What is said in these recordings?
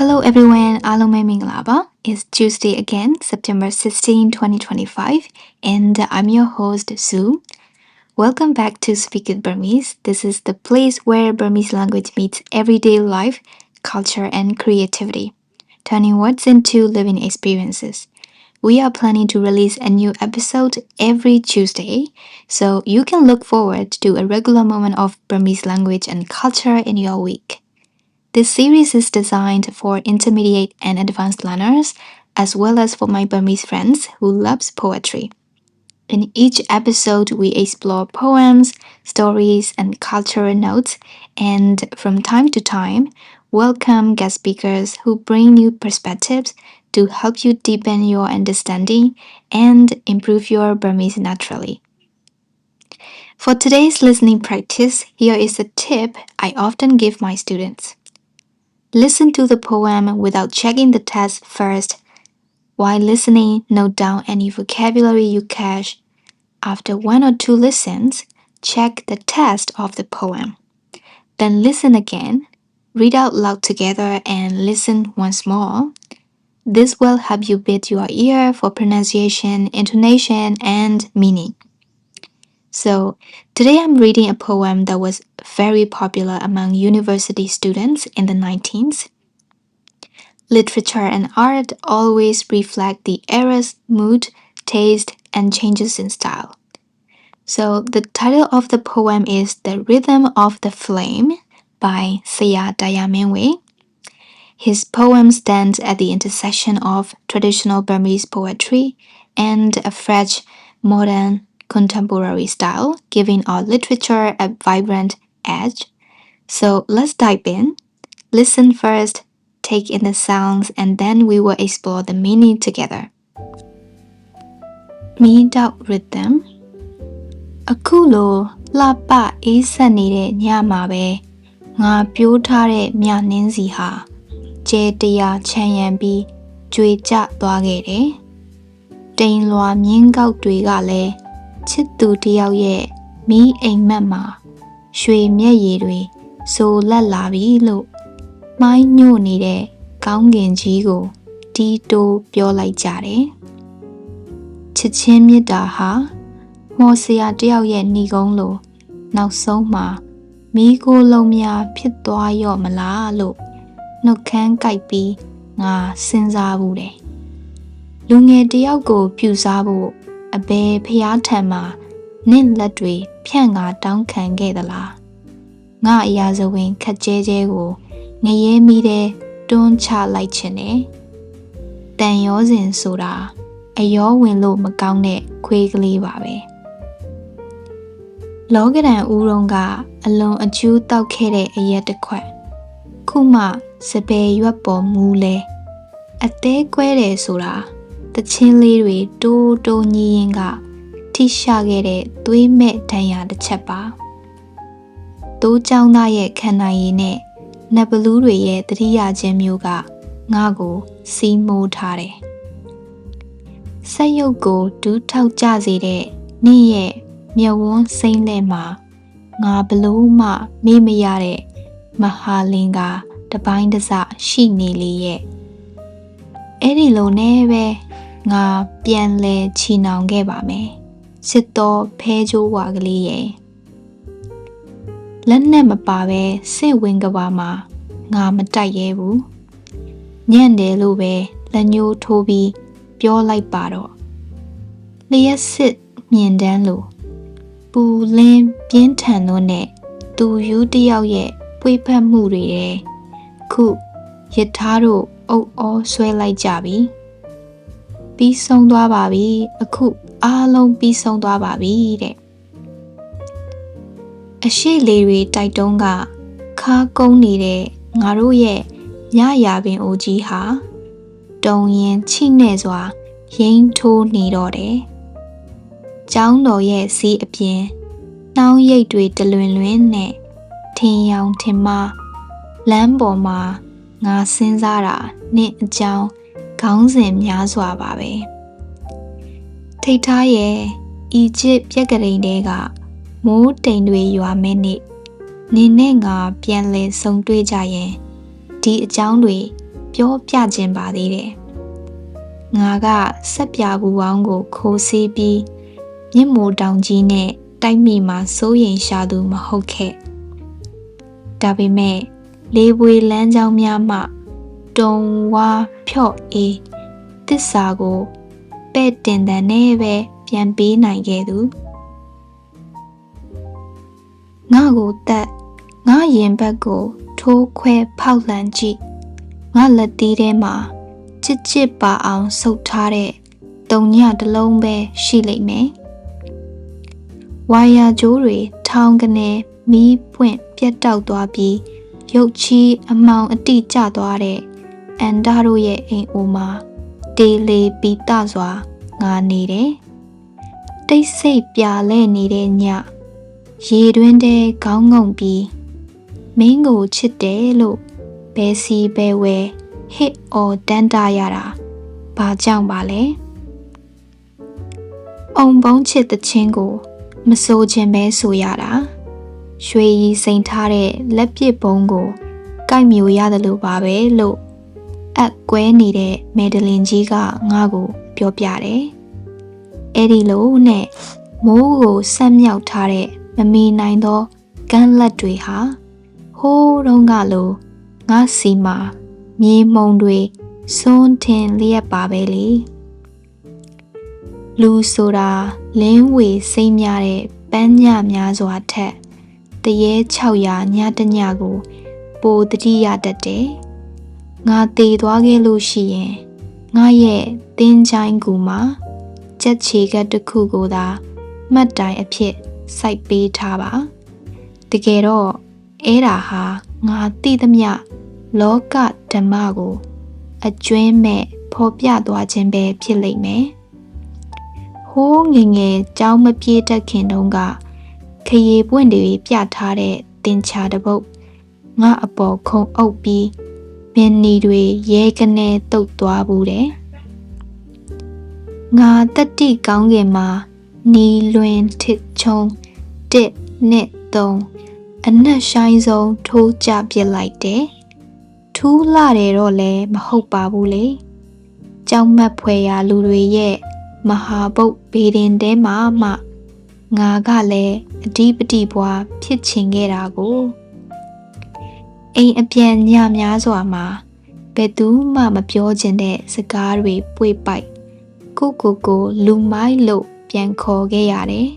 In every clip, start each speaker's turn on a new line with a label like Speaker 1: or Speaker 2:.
Speaker 1: Hello everyone အားလုံးပဲမင်္ဂလာပါ It's Tuesday again September 16 2025 and I'm your host Sue Welcome back to Speak with Burmese This is the place where Burmese language meets everyday life culture and creativity turning words into living experiences We are planning to release a new episode every Tuesday, so you can look forward to a regular moment of Burmese language and culture in your week. This series is designed for intermediate and advanced learners, as well as for my Burmese friends who loves poetry. In each episode, we explore poems, stories, and cultural notes, and from time to time, welcome guest speakers who bring new perspectives to help you deepen your understanding and improve your Burmese naturally. For today's listening practice, here is a tip I often give my students. Listen to the poem without checking the text first. While listening, note down any vocabulary you catch. After one or two listens, check the text of the poem. Then listen again, read out loud together, and listen once more. This will help you beat your ear for pronunciation, intonation, and meaning. So, today I'm reading a poem that was very popular among university students in the 19th. Literature and art always reflect the era's mood, taste, and changes in style. So, the title of the poem is The Rhythm of the Flame by Saya Dayaminwe. His poem stands at the intersection of traditional Burmese poetry and a fresh, modern, contemporary style, giving our literature a vibrant edge. So let's dive in. Listen first, take in the sounds, and then we will explore the meaning together. Me dot rhythm အခုလိုလှပအေးဆက်နေတဲ့ညမှာပဲငါပြိုးထားတဲ့မြနှင်းစီဟာကျဲတရားချမ်းရံပြီးကြွေကျသွားခဲ့တယ်။တိမ်လွာမြင်းကောက်တွေကလည်း ချစ်သူတယောက်ရဲ့မီးအိမ်မက်မှာရွှေမျက်ရည်တွေဆိုလက်လာပြီလို့မိုင်းညို့နေတဲ့ကောင်းကင်ကြီးကိုတီးတိုးပြောလိုက်ကြတယ်။ချစ်ချင်းမြတ်တာဟာမော်စရာတယောက်ရဲ့ဏီကုန်းလိုနောက်ဆုံးမှာမီးကိုလုံးများဖြစ်သွားရော့မလားလို့နှုတ်ခမ်းကြိုက်ပြီးငါစဉ်းစားဘူးတယ်လူငယ်တယောက်ကိုပြူစားဖို့ အဘယ်ဖျားထံမှာနင့်လက်တွေဖြန့်ငါတောင်းခံခဲ့သလားငါအရာဇဝင်ခက်ကျဲကျဲကိုငရဲမီးတဲ့တွန်းချလိုက်ခြင်းနဲ့တန်ရောစဉ်ဆိုတာအယောဝင်လို့မကောင်းတဲ့ခွေးကလေးပါပဲလောကဒန်ဦးရုံကအလွန်အကျူးတောက်ခဲ့တဲ့အရက်တစ်ခွက်ခုမှစပယ်ရွက်ပေါ်မူလဲအသေးကွဲတယ်ဆိုတာ တချင်းလေးတွေတိုးတိုးညီးရင်ကထိရှာခဲ့တဲ့သွေးမဲ့ဒဏ်ရာတစ်ချက်ပါတိုးချောင်းသားရဲ့ခန္ဓာရည်နဲ့နတ်ဘလူးတွေရဲ့တတိယချင်းမျိုးကငါ့ကို စီးမိုးထားတယ်ဆက်ရုပ်ကိုဒူးထောက်ကြစေတဲ့နေ့ရဲ့မြဝန်းစိမ့်လက်မှာငါဘလို့မှမေ့မရတဲ့မဟာလင်ကတပိုင်းတစရှိနေလေရဲ့အဲ့ဒီလိုနဲ့ပဲ ငါပြန်လဲချီနှောင်ခဲ့ပါမယ်စစ်တော်ဖဲချိုးဝါကလေးရဲ့လက်နဲ့မပါပဲစင့်ဝင်ကဘာမှာငါမတိုက်ရဲဘူးညံ့တယ်လို့ပဲလက်ညှိုးထိုးပြီးပြောလိုက်ပါတော့လျှက်စစ်မြင်တန်းလို့ပူလင်းပြင်းထန်တို့နဲ့သူယူတယောက်ရဲ့ပွေဖက်မှုတွေတဲ့ခုရထားတို့အုပ်အောဆွဲလိုက်ကြပြီ ပြီးဆုံးသွားပါပြီအခုအားလုံးပြီးဆုံးသွားပါပြီတဲ့အရှိလေးတွေတိုက်တုံးကခါကုန်းနေတဲ့ငါတို့ရဲ့ညရာပင်အိုကြီးဟာတုံရင်ချိနဲ့စွာရိမ့်ထိုးနေတော့တယ်။ကျောင်းတော်ရဲ့စီးအပြင်နှောင်းရိပ်တွေတလွင်လွင်နဲ့ထင်ရောင်ထင်မလမ်းပေါ်မှာငါစဉ်းစားတာနှင့်အကြောင်း ခေါင်းစဉ်များစွာပါပဲ။ထိတ်ထားရဲ့အီဂျစ်ပြက်ကလေးတွေကမိုးတိမ်တွေရွာမဲနေ့နင်းနဲ့ငါပြန်လဲဆုံတွေ့ကြရင်ဒီအကြောင်းတွေပြောပြခြင်းပါသေးတယ်ငါကဆက်ပြဘူးပေါင်းကိုခိုးဆေးပြီးမြင့်မိုတောင်ကြီးနဲ့တိုက်မိမှာစိုးရင်ရှာသူမဟုတ်ခဲ့ဒါပေမဲ့လေးပွေလမ်းကြောင်းများမှ တုံဝါဖြော့အေးတစ္ဆာကိုပဲ့တင်တဲ့နဲ့ပဲပြန်ပေးနိုင်ခဲ့သူငါကိုတက်ငါရင်ဘက်ကိုထိုးခွဲဖောက်လှန်ကြည့်ငါလက်သေးထဲမှာချစ်ချစ်ပါအောင်ဆုပ်ထားတဲ့တုံညတစ်လုံးပဲရှိလိမ့်မယ်ဝါယာကြိုးတွေထောင်ကနေမီးပွင့်ပြတ်တောက်သွားပြီးရုပ်ချီးအမောင်အတိကျသွားတဲ့ အန်ဒါတို့ရဲ့အိမ်အိုမှာတေးလေပီတစွာငါနေတယ်တိတ်ဆိတ်ပြာလဲနေတဲ့ညရေတွင်းထဲခေါင်းငုံပြီးမင်းကိုချစ်တယ်လို့ဘယ်စီဘယ်ဝဲဟစ်အော်တန်းတာရတာဘာကြောင့်ပါလဲအုံပုံးချစ်တဲ့ချင်းကို မစိုးခြင်းပဲဆိုရတာရွှေရီစိန်ထားတဲ့လက်ပစ်ပုံးကိုကိုက်မျိုးရတယ်လို့ပါပဲလို့ အက်ကွဲနေတဲ့မယ်ဒလင်ကြီးကငါ့ကို ပြောပြတယ်အဲ့ဒီလိုနဲ့မိုးကိုဆက်မြောက်ထားတဲ့မမီနိုင်သောကန်းလက်တွေဟာဟိုးတုန်းကလိုငါစီမှာမြေမှုန်တွေစွန်းထင်လျက်ပါပဲလေလူဆိုတာလင်းဝေစိတ်များတဲ့ပန်းညများစွာထက်တရေ600ညတညကို ပိုတတိယတတ်တယ် ငါတည်သွားခဲ့လို့ရှိရင်ငါရဲ့တင်းချိုင်းကူမှာကြက်ချေကတစ်ခုကိုသာမှတ်တိုင်အဖြစ်စိုက်ပေးထားပါတကယ်တော့အဲ့ဒါဟာငါသိသမျှလောကဓမ္မကို အကျွင်းမဲ့ဖော်ပြသွားခြင်းပဲဖြစ်လိမ့်မယ်ဟိုးငငယ်ကြောင်းမပြေးတတ်ခင်တုန်းကခရီပွင့်တွေပြထားတဲ့တင်ချာတပုတ်ငါအပေါ်ခုံအုပ်ပြီး မင်းနီတွေရဲကနေတုတ်သွားဘူးတဲ့ငါတက်တိကောင်းခင်မှာနီလွင်ထစ်ချုံတစ်နှစ်သုံးအနက်ရှိုင်းဆုံးထိုးကြပစ်လိုက်တယ်ထူးလာတယ်တော့လည်းမဟုတ်ပါဘူးလေကြောင်မက်ဖွယ်ရာလူတွေရဲ့မဟာဘုတ်ဘေဒင်တဲမှာမှငါကလည်းအဓိပတိဘွားဖြစ်ချင်ခဲ့တာကို အိမ်အပြန်ညများစွာမှာဘယ်သူမှမပြောချင်တဲ့စကားတွေပွေပိုက်ကိုကိုကိုလူမိုင်းလို့ပြန်ခေါ်ခဲ့ရတယ်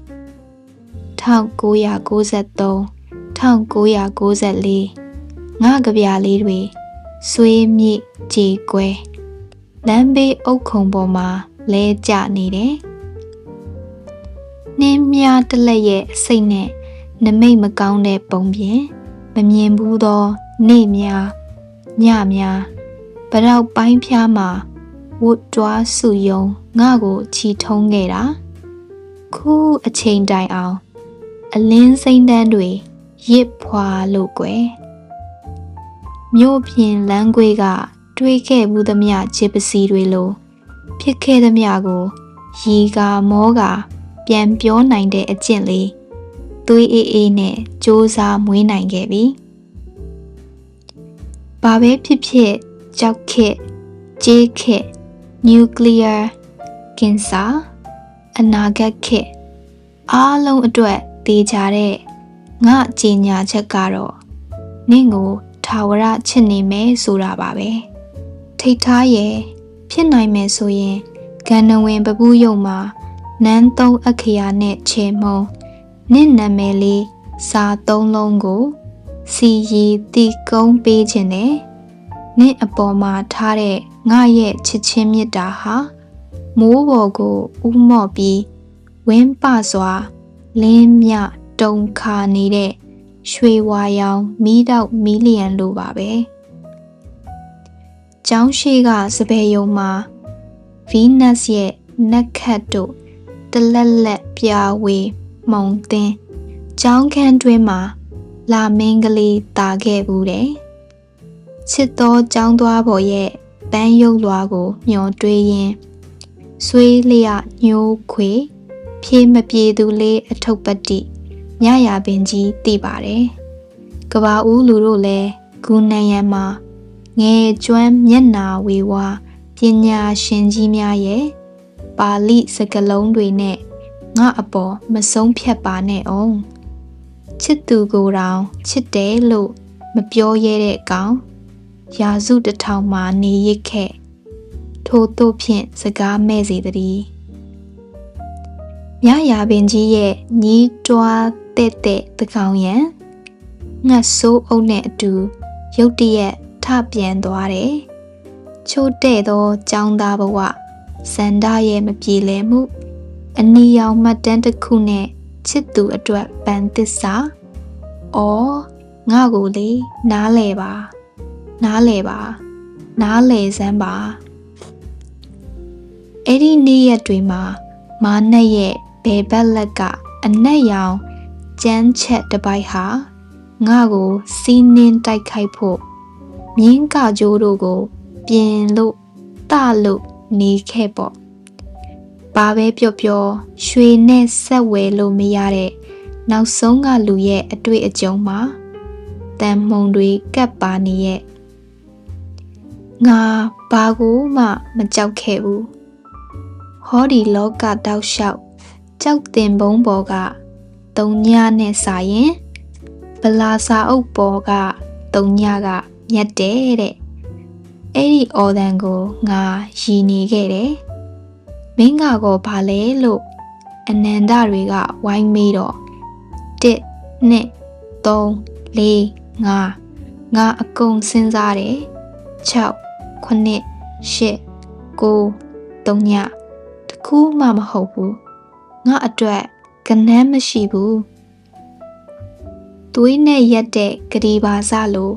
Speaker 1: 1993 1994ငါကြပြလေးတွေဆွေးမြစ်ကြေကွဲလမ်းဘေးအုတ်ခုံပေါ်မှာလဲကျနေတယ်နှင်းမြတလက်ရဲ့စိတ်နဲ့နမိတ်မကောင်းတဲ့ပုံပြင်မမြင်ဘူးသော နေ့များညများဗရောက်ပိုင်းဖျားမှာဝတ်တွားစုယုံငါကိုချီထုံးခဲ့တာခုအချိန်တိုင်အောင် အလင်းစိမ့်တန်းတွေရစ်ဖွာလို့ကွယ်မြို့ပြင်လမ်းကွေးကတွေးခဲ့ဘူးသမျှချစ်ပစီတွေလိုဖြစ်ခဲ့သမျှကိုရီကာမောကာပြန်ပြောနိုင်တဲ့အကျင့်လေးသွေးအေးအေးနဲ့စ조사မွေးနိုင်ခဲ့ပြီ။ ဘာပဲဖြစ်ဖြစ်ကြောက်ခက်ကြေးခက်နျူကလ িয়ার ကင်ဆာအနာဂတ်ခက်အားလုံးအတွက်တေးကြတဲ့ငါအကြီးညာချက်ကတော့နင့်ကိုထာဝရချစ်နေမယ်ဆိုတာပါပဲထိတ်ထားရဲ့ဖြစ်နိုင်မယ်ဆိုရင်ဂန္နဝင်ပပူးယုံမှာနန်းသုံးအခရာနဲ့ချေမုံနင့်နာမည်လေးစာသုံးလုံးကို စီရီတီကုန်းပေးခြင်းနဲ့နင့်အပေါ်မှာထားတဲ့ငါရဲ့ချစ်ချင်းမြတ်တာဟာမိုးပေါ်ကိုဥမော့ပြီးဝင်းပစွာလင်းမြတုံခါနေတဲ့ရွှေဝါရောင်မီးတောက်မီလီယံလိုပါပဲ။ကျောင်းရှိကစပယ်ယုံမှာဗီးနပ်စ်ရဲ့နက်ခတ်တို့တလက်လက်ပြာဝေမှုံသင်းကျောင်းခန်းတွင်မှာ လာမင်းကလေးတာခဲ့ဘူးတယ်။ချစ်သောကျောင်းသွားပေါ်ရဲ့ပန်းရုပ်လွားကိုမျောတွေးရင်းဆွေးလျညိုးခွေ ဖြေးမပြေသူလေးအထုပ်ပတိညရာပင်ကြီးတည်ပါတယ်။ကဘာဦးလူတို့လည်းဂူနန်ရံမှာငယ်ကျွမ်းမျက်နာဝေဝါပညာရှင်ကြီးများရဲ့ပါဠိစကားလုံးတွေနဲ့ငါအပေါ်မဆုံးဖြတ်ပါနဲ့အောင် ချစ်သူကိုယ်တောင်ချစ်တယ်လို့မပြောရတဲ့ကောင်ရာစုတစ်ထောင်မှနေရစ်ခဲ့ထို့သို့ဖြင့်စကားမဲ့စေသည်မြရာပင်ကြီးရဲ့ညီးတွားတဲ့တဲ့တကောင်ရန်ငှက်ဆိုးအုပ်နဲ့အတူရုတ်တရက်ထပြန်သွားတယ်ချိုးတဲ့သောចောင်းသားဘဝစန္ဒရဲ့မပြေလည်မှုအနီရောင်မှတ်တမ်းတစ်ခုနဲ့ ချစ်သူအတွက်ပန်သစ္စာ။အော်ငါကိုလေနားလဲပါနားလဲပါနားလဲစမ်းပါအဲ့ဒီနေ့ရက်တွေမှာမာနက်ရဲ့ဘယ်ဘက်လက်ကအနက်ရောင်ကြမ်းချက်တစ်ပိုက်ဟာငါကိုစီးနှင်းတိုက်ခိုက်ဖို့မြင်းကကြိုးတို့ကို ပြင်လို့တလို့နေခဲ့ပေါ့ ဘာပဲပြောပြောရွှေနဲ့ဆက်ဝဲလို့မရတဲ့နောက်ဆုံးကလူရဲ့အတွေ့အကြုံမှာတန်မှုန်တွေကပ်ပါနေရဲ့ငါဘာကိုမှမကြောက်ခဲ့ဘူးဟောဒီလောကတောက်လျှောက်ကြောက်တင်ဘုံပေါ်ကတုံညနဲ့စာရင်ဗလာစာအုပ်ပေါ်ကတုံညကမြတ်တယ်တဲ့အဲ့ဒီအော်ဒန်ကိုငါရည်နေခဲ့တယ် မင်းကကောဘာလဲလို့အနန္တတွေကဝိုင်းမေးတော့1 2 3 4 5ငါအကုန်စဉ်းစားတယ်6 9 10 9 3ညတခုမှမဟုတ်ဘူးငါအတွက်ကနမ်းမရှိဘူးသွေးနဲ့ရက်တဲ့ဂရီပါစလို့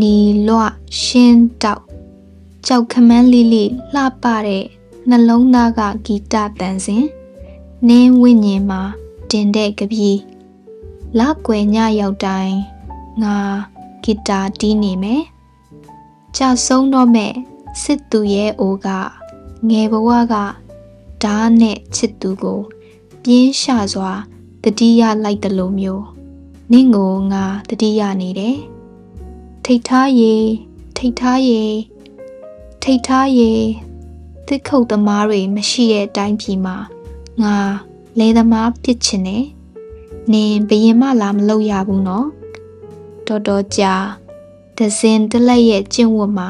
Speaker 1: နီလွရှင်းတောက်ကြောက်ခမန်းလေးလေးလှပတဲ့ နှလုံးသားကဂီတတန်စင်နင်းဝိညာဉ်မှာတင်တဲ့ကပီးလကွယ်ညရောက်တိုင်းငါဂီတာတီးနေမယ်ကြဆုံးတော့မဲ့စစ်သူရဲ့အိုကငယ်ဘဝကဓာတ်နဲ့ချစ်သူကို ပြင်းရှစွာတတိယလိုက်တယ်လို့မျိုးနင့်ကိုငါတတိယနေတယ်ထိတ်ထားရေထိတ်ထားရေထိတ်ထားရေ တစ်ခုတ်သမားတွေမရှိတဲ့အတိုင်းပြည်မှာငါလဲသမားပြစ်ချင်တယ်နင်ဘရင်မလာမလုပ်ရဘူးနော်တော်တော်ကြာဒဇင်တလက်ရဲ့ကျင့်ဝတ်မှာ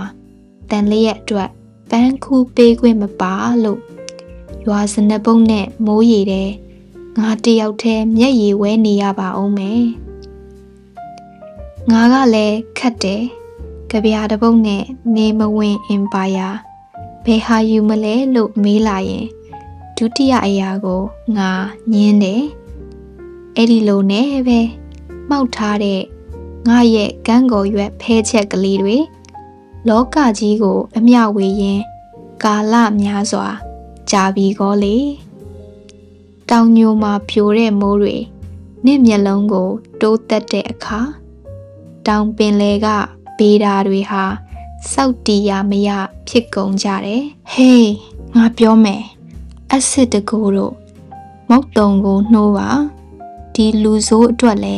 Speaker 1: တန်လေးရဲ့အတွက်ပန်းခူးပေးခွင့်မပါလို့ရွာစနပုံးနဲ့မိုးရီတဲ့ငါတယောက်တည်းမျက်ရည်ဝဲနေရပါအောင်မယ်ငါကလည်းခတ်တယ်ကြပြားတပုတ်နဲ့နေမဝင်အင်ပါယာ ဘယ်ဟာယူမလဲလို့မေးလာရင်ဒုတိယအရာကိုငါညင်းတယ်အဲ့ဒီလိုနဲ့ပဲမှောက်ထားတဲ့ငါရဲ့ကန်းကော်ရွက်ဖဲချက်ကလေးတွေလောကကြီးကို အမျှဝေရင်းကာလများစွာကြာပြီကောလေတောင်ညိုမှာဖြိုတဲ့မိုးတွေနင့်မျက်လုံးကို တိုးတက်တဲ့အခါတောင်ပင်လေကဘေးဓာတွေဟာ စောက်တီရမရဖြစ်ကုန်ကြတယ်ဟေးငါပြောမယ်အစ်စ်တကူတို့မုတ်တုံကိုနှိုးပါဒီလူဆိုးအတွက်လဲ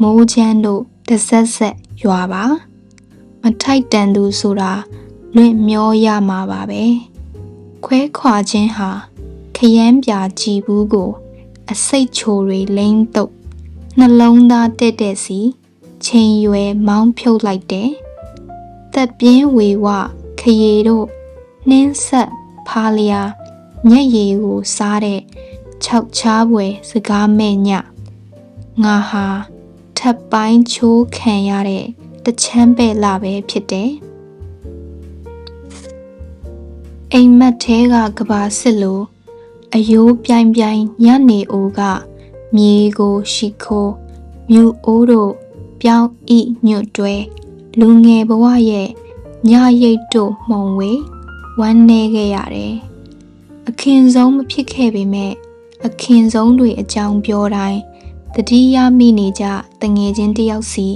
Speaker 1: မိုးချမ်းတို့တဆက်ဆက်ရွာပါမထိုက်တန်သူဆိုတာလွင့်မျောရမှာပါပဲခွဲခွာခြင်းဟာခရမ်းပြာကြည်ဘူးကို အစိတ်ချိုတွေလိမ့်တုပ်နှလုံးသားတက်တက်စီချိန်ရွယ်မောင်းဖြုတ်လိုက်တယ် သက်ပြင်းဝေဝခရီတို့နှင်းဆက်ဖားလျာညက်ရည်ကိုစားတဲ့ခြောက်ချားပွဲစကားမဲ့ညငါဟာထပ်ပိုင်းချိုးခံရတဲ့တချမ်းပဲ့လာပဲဖြစ်တယ်အိမ်မက်သေးကကဘာစစ်လိုအယိုးပြိုင်ပြိုင်ညနေအိုကမြေကိုရှိခိုးမြူအိုးတို့ပြောင်းဤညွတ်တွဲ လူငယ်ဘဝရဲ့ညရိတ်တို့မှုံဝေဝမ်းနေခဲ့ရတယ်အခင်းဆုံးမဖြစ်ခဲ့ပေမဲ့အခင်းဆုံးတွေအကြောင်းပြောတိုင်းတတိယမိနေကြတငယ်ချင်းတယောက်စီ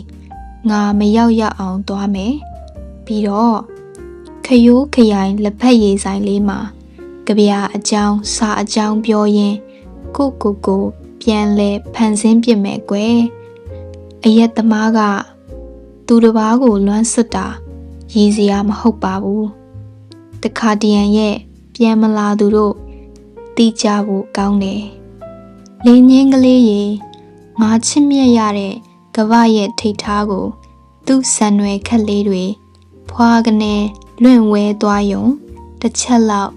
Speaker 1: ငါမရောက်ရအောင်သွားမယ်ပြီးတော့ခရိုးခရိုင်လက်ဖက်ရည်ဆိုင်လေးမှာကြပြအကြောင်းစာအကြောင်းပြောရင်းကိုကိုကိုပြန်လဲဖန်ဆင်းပြစ်မယ်ကွယ်အရက်သမားက သူတစ်ပါးကိုလွမ်းဆွတ်တာရည်စရာမဟုတ်ပါဘူးတခါတရံရဲ့ပြန်မလာသူတို့သိကြဖို့ကောင်းတယ်လင်းချင်းကလေးရေငါချစ်မြတ်ရတဲ့ကပရဲ့ထိတ်ထားကို သူ့ဆံရွယ်ခက်လေးတွေဖွာကနေလွင့်ဝဲသွားယုံတစ်ချက်လောက်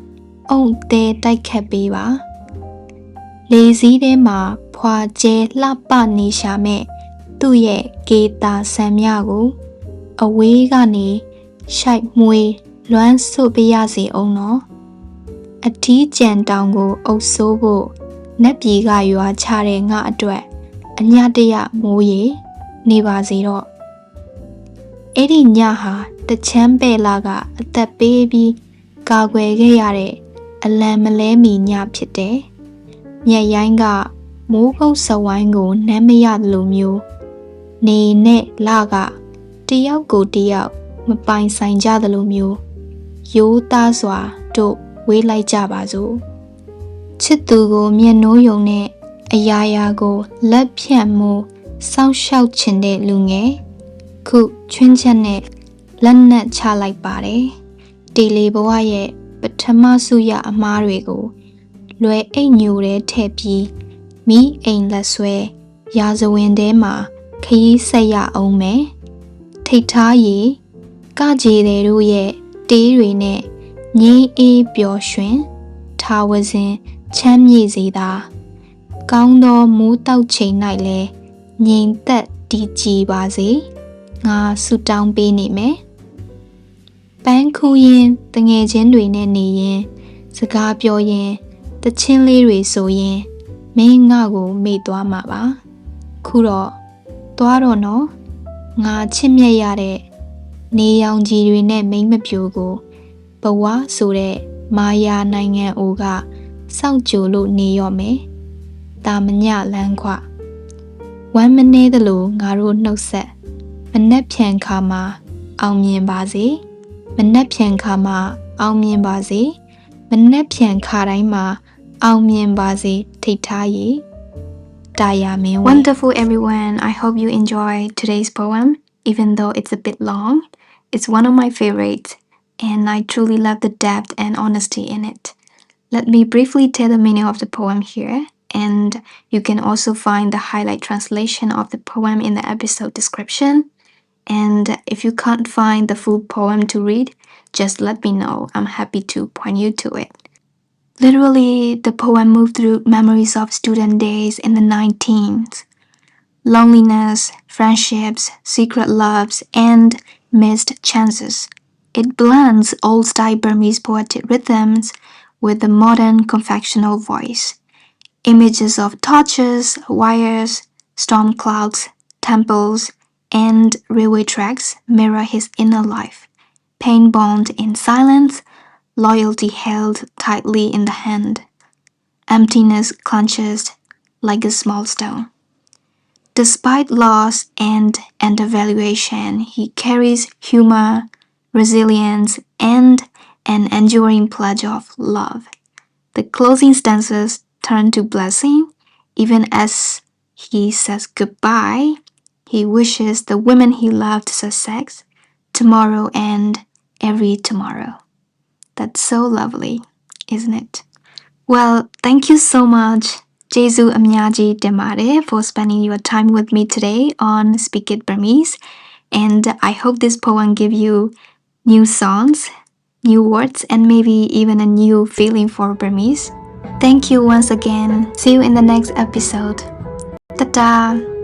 Speaker 1: အုံသေးတိုက်ခတ်ပေးပါလေစည်းထဲမှာဖွာကျဲလှပနေရှာမဲ့ သူ့ရဲ့ကေတာဆံမြကို အဝေးကနေရှိုက်မွေးလွမ်းဆုပ်ပြရစီအောင်နော်အထီးကြံတောင်ကိုအုပ်ဆိုးဖို့နက်ပြေကရွာချတဲ့ငါအတွက်အညတရမိုးရေနေပါစေတော့အဲ့ဒီညဟာတချမ်းပဲ့လာကအသက်ပေးပြီးကာကွယ်ခဲ့ရတဲ့အလံမလဲမီညဖြစ်တယ်။မြက်ရိုင်းကမိုးကုတ်စဝိုင်းကိုနမ်းမရသလိုမျိုး နေနဲ့လကတယောက်ကိုတယောက်မပိုင်ဆိုင်ကြသလိုမျိုးရိုးသားစွာတို့ဝေးလိုက်ကြပါစို့ချစ်သူကိုမျက်နှိုးယုံနဲ့အရာရာကိုလက်ဖြန့်မှုစောင့်ရှောက်ခြင်းတဲ့လူငယ်ခုချွင်းချက်နဲ့လက်နက်ချလိုက်ပါတယ်တီလီဘဝရဲ့ပထမဆုရအမားတွေကိုလွယ်အိတ်ညိုတဲ့ထည့်ပြီးမိအိမ်လက်ဆွဲရာဇဝင်ထဲမှာ ခရီးဆက်ရအောင်မယ်ထိတ်ထားရီကကြေတဲ့တို့ရဲ့တေးတွေနဲ့ငိမ့်အေးပျော်ရွှင်ထာဝစဉ်ချမ်းမြေ့စေသာကောင်းသောမိုးတောက်ချိန်၌လဲငြိမ်သက်တည်ကြည်ပါစေငါဆုတောင်းပေးနေမယ်ပန်းခူးရင်တငယ်ချင်းတွေနဲ့နေရင် စကားပြောရင်တချင်းလေးတွေဆိုရင်မင်းငါ့ကိုမေ့သွားမှာပါခုတော့ သွားတော့နော်ငါချစ်မြတ်ရတဲ့နေရောင်ကြီးတွေနဲ့မိမ့်မပြိုကိုဘဝဆိုတဲ့မာယာနိုင်ငံအိုကစောင့်ကြိုလို့နေရော့မယ်တာမညလန်းခွဝမ်းမနေသလိုငါတို့နှုတ်ဆက်မနှက်ဖြန်ခါမှာအောင်မြင်ပါစေမနှက်ဖြန်ခါမှာအောင်မြင်ပါစေမနှက်ဖြန်ခါတိုင်းမှာအောင်မြင်ပါစေထိတ်ထားရည် Wonderful everyone. I hope you enjoy today's poem, even though it's a bit long. It's one of my favorites, and I truly love the depth and honesty in it. Let me briefly tell the meaning of the poem here, and you can also find the highlight translation of the poem in the episode description. And if you can't find the full poem to read, just let me know. I'm happy to point you to it. Literally, the poem moved through memories of student days in the 19s. Loneliness, friendships, secret loves, and missed chances. It blends old style Burmese poetic rhythms with the modern confectional voice. Images of torches, wires, storm clouds, temples, and railway tracks mirror his inner life. Pain bound in silence, loyalty held tightly in the hand, emptiness clenched like a small stone. Despite loss and undervaluation, he carries humor, resilience, and an enduring pledge of love. The closing stanzas turn to blessing, even as he says goodbye. He wishes the women he loved success tomorrow and every tomorrow. That's so lovely, isn't it? Well, thank you so much. Jesu Amyaji Demare for spending your time with me today on Speak It Burmese. And I hope this poem give you new songs, new words, and maybe even a new feeling for Burmese. Thank you once again. See you in the next episode. Ta-ta!